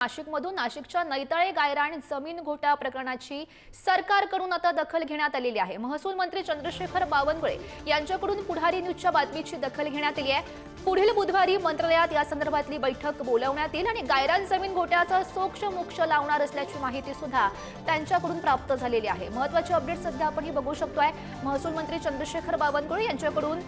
नाशिकमधून नाशिकच्या नैताळे गायराण जमीन घोटाळा प्रकरणाची सरकारकडून आता दखल घेण्यात आलेली आहे. महसूल मंत्री चंद्रशेखर बावनकुळे यांच्याकडून पुढारी न्यूजच्या बातमीची दखल घेण्यात आली आहे. पुढील बुधवारी मंत्रालयात या संदर्भातली बैठक बोलावण्यात येईल आणि गायरान जमीन घोटाळ्याचा सोक्ष मोक्ष लावणार असल्याची माहिती सुद्धा त्यांच्याकडून प्राप्त झालेली आहे. महत्वाची अपडेट सध्या आपण ही बघू शकतोय. महसूल मंत्री चंद्रशेखर बावनकुळे यांच्याकडून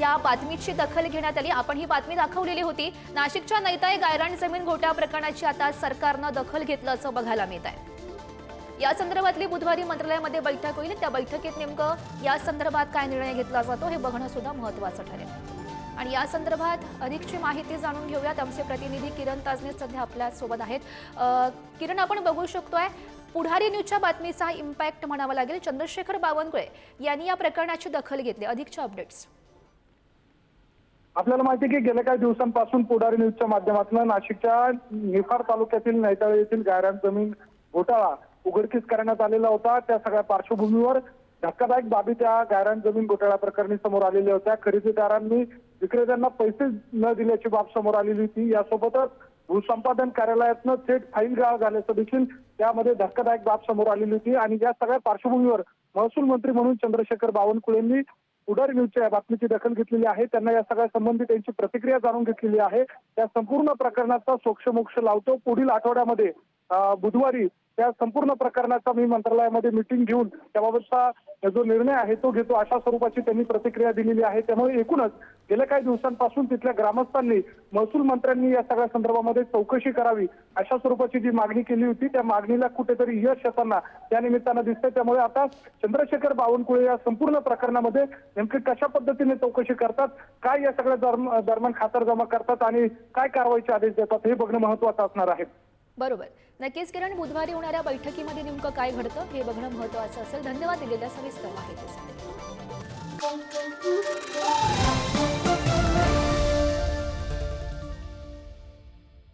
या बातमीची दखल घेण्यात आली. आपण ही बातमी दाखवलेली होती. नाशिकच्या नैताई गायरान जमीन घोटाळा प्रकरणाची आता सरकारनं दखल घेतलं असं बघायला मिळत आहे या संदर्भातली बुधवारी मंत्रालयामध्ये बैठक होईल. त्या बैठकीत नेमकं या संदर्भात काय निर्णय घेतला जातो हे बघणं सुद्धा महत्वाचं ठरेल. आणि या संदर्भात अधिकची माहिती जाणून घेऊयात. आमचे प्रतिनिधी किरण ताजने सध्या आपल्यासोबत आहेत. किरण आपण बघू शकतोय पुढारी न्यूजच्या बातमीचा इम्पॅक्ट म्हणावा लागेल. चंद्रशेखर बावनकुळे यांनी या प्रकरणाची दखल घेतली. अधिकच्या अपडेट्स आपल्याला माहिती आहे की गेल्या काही दिवसांपासून पुढारी न्यूजच्या माध्यमातून नाशिकच्या निफाड तालुक्यातील नैताळे येथील गायरान जमीन घोटाळा उघडकीस करण्यात आलेला होता. त्या सगळ्या पार्श्वभूमीवर धक्कादायक बाबी त्या गायरान जमीन घोटाळा प्रकरणी समोर आलेल्या होत्या. खरेदीदारांनी विक्रेत्यांना पैसे न दिल्याची बाब समोर आलेली होती. यासोबतच भूसंपादन कार्यालयातनं थेट फाईल गाळ झाल्याचं देखील त्यामध्ये धक्कादायक बाब समोर आलेली होती. आणि या सगळ्या पार्श्वभूमीवर महसूल मंत्री म्हणून चंद्रशेखर बावनकुळेंनी उडर न्यूजच्या बातमीची दखल घेतलेली आहे. त्यांना या सगळ्या संबंधी त्यांची प्रतिक्रिया जाणून घेतलेली आहे. त्या संपूर्ण प्रकरणाचा सोक्षमोक्ष लावतो. पुढील आठवड्यामध्ये बुधवारी त्या संपूर्ण प्रकरणाचा मी मंत्रालयामध्ये मिटिंग घेऊन त्याबाबतचा जो निर्णय आहे तो घेतो अशा स्वरूपाची त्यांनी प्रतिक्रिया दिलेली आहे. त्यामुळे एकूणच गेल्या काही दिवसांपासून तिथल्या ग्रामस्थांनी महसूल मंत्र्यांनी या सगळ्या संदर्भामध्ये चौकशी करावी अशा स्वरूपाची जी मागणी केली होती त्या मागणीला कुठेतरी यश येताना त्या निमित्तानं दिसतंय. त्यामुळे आता चंद्रशेखर बावनकुळे या संपूर्ण प्रकरणामध्ये नेमकी कशा पद्धतीने चौकशी करतात काय या सगळ्या दरम्यान खातर जमा करतात आणि काय कारवाईचे आदेश देतात हे बघणं महत्वाचं असणार आहे. बरोबर. नक्कीच किरण बुधवारी होणाऱ्या बैठकीमध्ये नेमकं काय घडतं हे बघणं महत्वाचं असेल. धन्यवाद दिलेल्या सविस्तर माहितीसाठी.